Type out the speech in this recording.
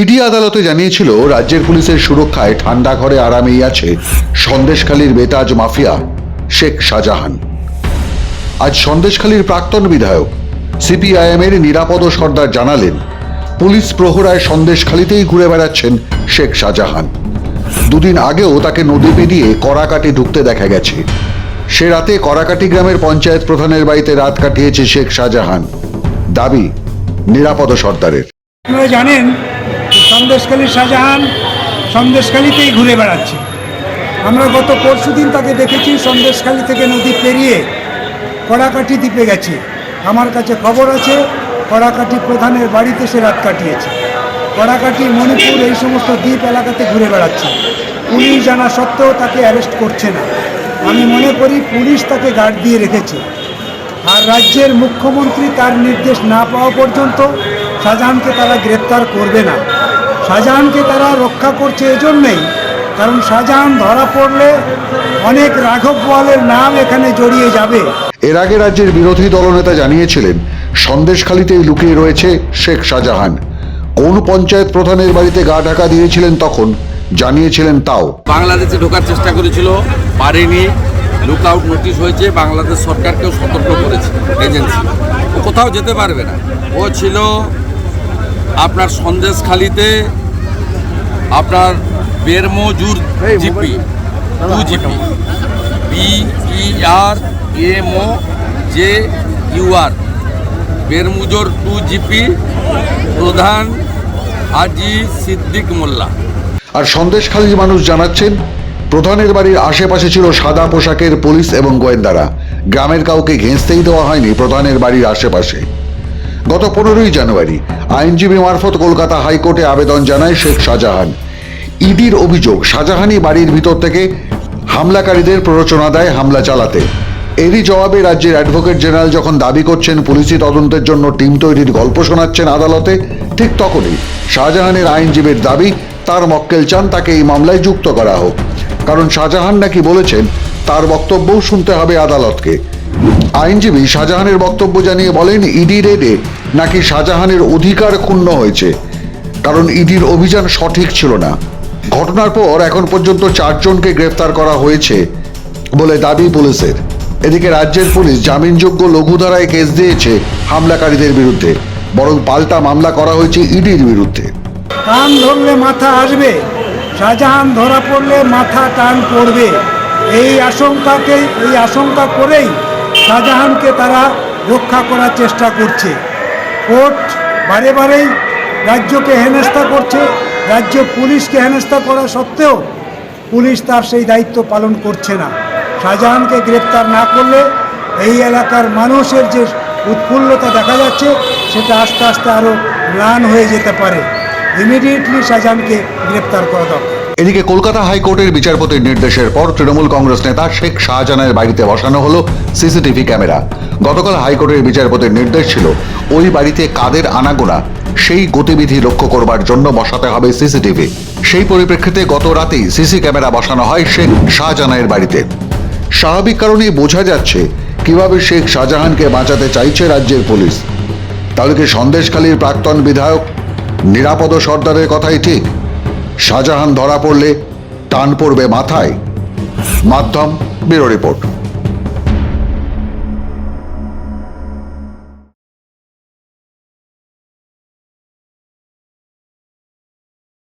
ED আদালতে জানিয়েছিল, রাজ্যের পুলিশের সুরক্ষায় ঠান্ডা ঘরে আরামেই আছে সন্দেশখালীর বেতাজ মাফিয়া শেখ শাহজাহান। আজ সন্দেশখালীর প্রাক্তন বিধায়ক সিপিআইএম এর নিরাপদ সর্দার জানালেন, পুলিশ প্রহরায় সন্দেশখালীতেই ঘুরে বেড়াচ্ছেন শেখ শাহজাহান। দুদিন আগেও তাকে নদী পেরিয়ে করাকাটি ঢুকতে দেখা গেছে। সে রাতে করাকাটি গ্রামের পঞ্চায়েত প্রধানের বাড়িতে রাত কাটিয়েছে শেখ শাহজাহান। দাবি, নিরাপদ সর্দারের। আপনারা জানেন সন্দেশখালী শাহজাহান সন্দেশখালীতেই ঘুরে বেড়াচ্ছে। আমরা গত পরশুদিন তাকে দেখেছি, সন্দেশখালী থেকে নদী পেরিয়ে কড়াকাঠি দ্বীপে গেছে। আমার কাছে খবর আছে, কড়াকাঠি প্রধানের বাড়িতে সে রাত কাটিয়েছে। কড়াকাঠি, মণিপুর এই সমস্ত দ্বীপ এলাকাতে ঘুরে বেড়াচ্ছে। পুলিশ জানা সত্ত্বেও তাকে অ্যারেস্ট করছে না। আমি মনে করি পুলিশ তাকে গার্ড দিয়ে রেখেছে। আর রাজ্যের মুখ্যমন্ত্রী তার নির্দেশ না পাওয়া পর্যন্ত শাহজাহানকে তারা গ্রেপ্তার করবে না। শাহজাহানকে তারা রক্ষা করছে এজন্যই। কারণ শাহজাহান ধরা পড়লে অনেক রাঘব বোয়ালের নাম এখানে জড়িয়ে যাবে। এর আগে রাজ্যের বিরোধী দলনেতা জানিয়েছিলেন সন্দেশখালীতেই লুকিয়ে রয়েছে শেখ শাহজাহান। কোন পঞ্চায়েত প্রধানের বাড়িতে গা ঢাকা দিয়েছিলেন তখন জানিয়েছিলেন তাও। বাংলাদেশে ঢোকার চেষ্টা করেছিল পারেনি। লুক আউট নোটিশ হয়েছে বাংলাদেশ সরকারকেও সতর্ক করেছে এজেন্সি ও কোথাও যেতে পারবে না। ও ছিল আপনার সন্দেশখালিতে আপনার Bermajur GP two GP B E R M O J U R. Bermajur two GP প্রধান হাজি সিদ্দিক মোল্লা। আর সন্দেশখালীর মানুষ জানাচ্ছেন প্রধানের বাড়ির আশেপাশে ছিল সাদা পোশাকের পুলিশ এবং গোয়েন্দারা। গ্রামের কাউকে ঘেঁচতেই দেওয়া হয়নি প্রধানের বাড়ির আশেপাশে। গত পনেরোই জানুয়ারি আইনজীবী মারফত কলকাতা হাইকোর্টে আবেদন জানায় শেখ শাহজাহান। ইডির অভিযোগ শাহজাহানি বাড়ির ভিতর থেকে হামলাকারীদের প্ররোচনা দেয় হামলা চালাতে। এরই জবাবে রাজ্যের অ্যাডভোকেট জেনারেল যখন দাবি করছেন, পুলিশি তদন্তের জন্য টিম তৈরির গল্প শোনাচ্ছেন আদালতে, ঠিক তখনই শাহজাহানের আইনজীবীর দাবি, তার মক্কেল চান, তাকে এই মামলায় যুক্ত করা হোক। কারণ শাহজাহান নাকি বলেছেন, তার বক্তব্যও শুনতে হবে আদালতকে। আইনজীবী শাহজাহানের বক্তব্য জানিয়ে বলেন, ইডি রেডে নাকি শাহজাহানের অধিকার ক্ষুণ্ণ হয়েছে? কারণ ইডির অভিযান সঠিক ছিল না। ঘটনার পর এখন পর্যন্ত চারজনকে গ্রেফতার করা হয়েছে বলে দাবি পুলিশের। এদিকে রাজ্যের পুলিশ জামিনযোগ্য লঘুধারায় কেস দিয়েছে হামলাকারীদের বিরুদ্ধে, বরং পাল্টা মামলা করা হয়েছে ইডির বিরুদ্ধে। কান ধরলে মাথা আসবে, শাহজাহান ধরা পড়লে মাথা টান পড়বে। এই আশঙ্কাকে, এই আশঙ্কা করেই শাহজাহানকে তারা রক্ষা করার চেষ্টা করছে। কোর্ট বারে বারেই রাজ্যকে হেনস্থা করছে, রাজ্য পুলিশকে হেনস্থা করা সত্ত্বেও পুলিশ তার সেই দায়িত্ব পালন করছে না। শাহজাহানকে গ্রেপ্তার না করলে এই এলাকার মানুষের যে উৎফুল্লতা দেখা যাচ্ছে, সেটা আস্তে আস্তে আরও ম্লান হয়ে যেতে পারে। ইমিডিয়েটলি শাহজাহানকে গ্রেপ্তার করা দরকার। এদিকে কলকাতা হাইকোর্টের বিচারপতির নির্দেশের পর তৃণমূল কংগ্রেস নেতা শেখ শাহজাহানের বাড়িতে বসানো হলো সিসিটিভি ক্যামেরা। গতকাল হাইকোর্টের বিচারপতির নির্দেশ ছিল, ওই বাড়িতে কাদের আনাগোনা, সেই গতিবিধি লক্ষ্য করবার জন্য বসাতে হবে সিসিটিভি। সেই পরিপ্রেক্ষিতে গত রাতেই সিসি ক্যামেরা বসানো হয় শেখ শাহজাহানের বাড়িতে। স্বাভাবিক কারণেই বোঝা যাচ্ছে কীভাবে শেখ শাহজাহানকে বাঁচাতে চাইছে রাজ্যের পুলিশ। তাহলে কি সন্দেশখালীর প্রাক্তন বিধায়ক নিরাপদ সর্দারের কথাই ঠিক? শাহজাহান ধরা পড়লে টান পড়বে মাথায়। মাধ্যম ব্যুরো রিপোর্ট।